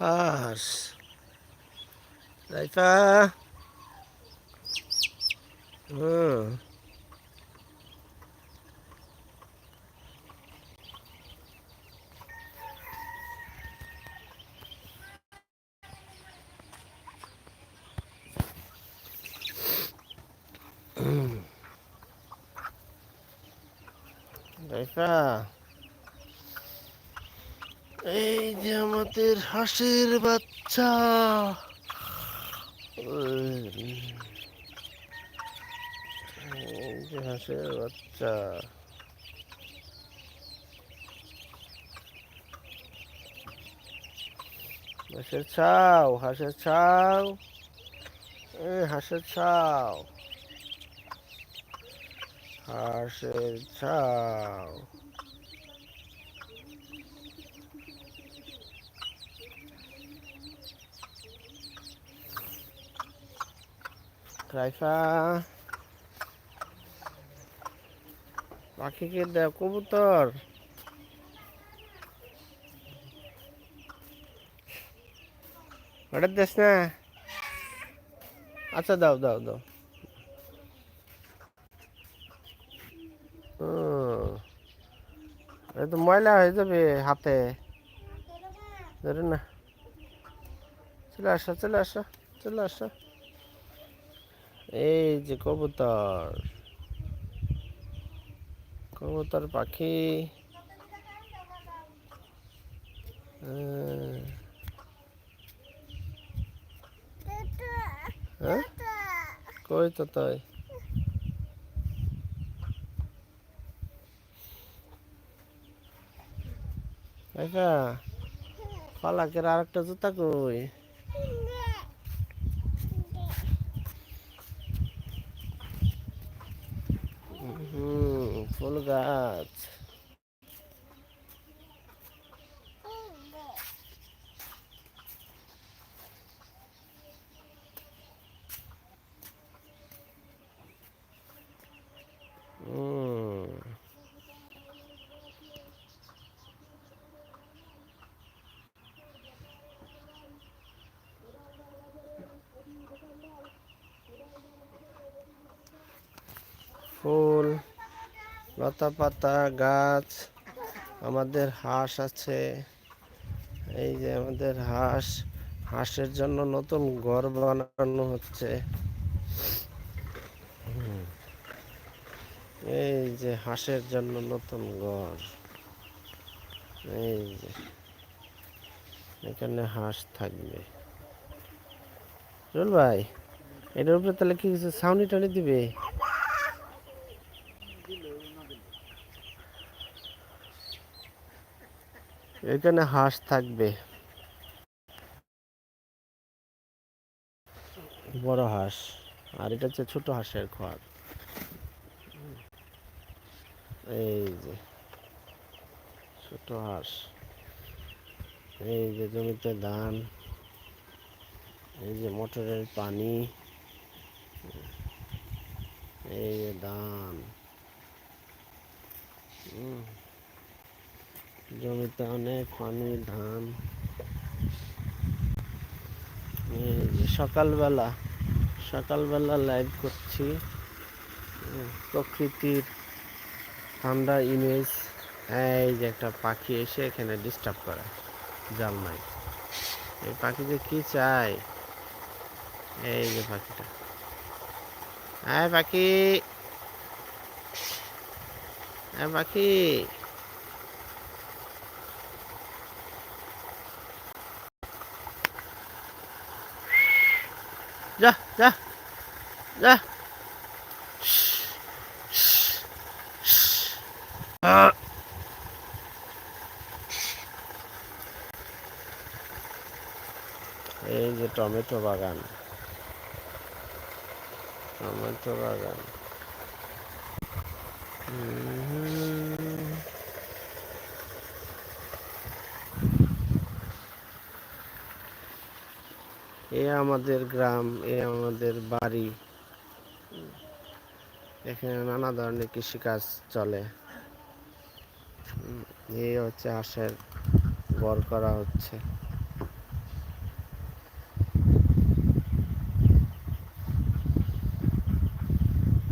হাঁস রাইফা হুম রাইফা এই যে আমাদের হাঁসের বাচ্চা। এই যে হাঁসের বাচ্চা। হাঁসের ছাও হাঁসের ছাও এই হাঁসের ছাও হাঁসের ছাও রাইফা পাখিকে দেও কবুতর। ওটা দেশ না? আচ্ছা দাও দাও দাও। তো ময়লা হয়ে যাবে হাতে। ধরে না। চলে আসো চলে আসো চলে আসো। এই যে কবুতর। কবুতর পাখি। হ্যাঁ। কই তো তাই? একা ফালাকের আর একটা জুতা কই হুম ফুল গাছ হুম ফুল লতা পাতা গাছ, আমাদের হাঁস আছে। এই যে আমাদের হাঁস, হাঁসের জন্য নতুন ঘর বানানো হচ্ছে। এই যে হাঁসের জন্য নতুন ঘর। এই যে এখানে হাঁস থাকবে। রুল ভাই, এটার উপরে তাহলে কি কিছু ছাউনি টাউনি দিবে? এখানে হাঁস থাকবে। বড় হাঁস, আর এটা হচ্ছে ছোট হাঁসের ঘর এই যে, ছোট হাঁস। এই যে জমিতে ধান, এই যে মোটরের পানি, এই যে ধান। হুম। জমিতে অনেক পানি, ধান। সকালবেলা সকালবেলা লাইভ করছি প্রকৃতির ঠান্ডা ইমেজ এই যে একটা পাখি এসে এখানে ডিস্টার্ব করে, জাল নাই এই পাখি যে কি চায়? এই যে পাখিটা। হ্যাঁ পাখি হ্যাঁ পাখি। যা যা যা! এই যে টমেটো বাগান টমেটো বাগান হুম। এ আমাদের গ্রাম, এ আমাদের বাড়ি। এখানে নানা ধরনের কৃষিকাজ চলে। এই হচ্ছে হাঁসের বর করা হচ্ছে।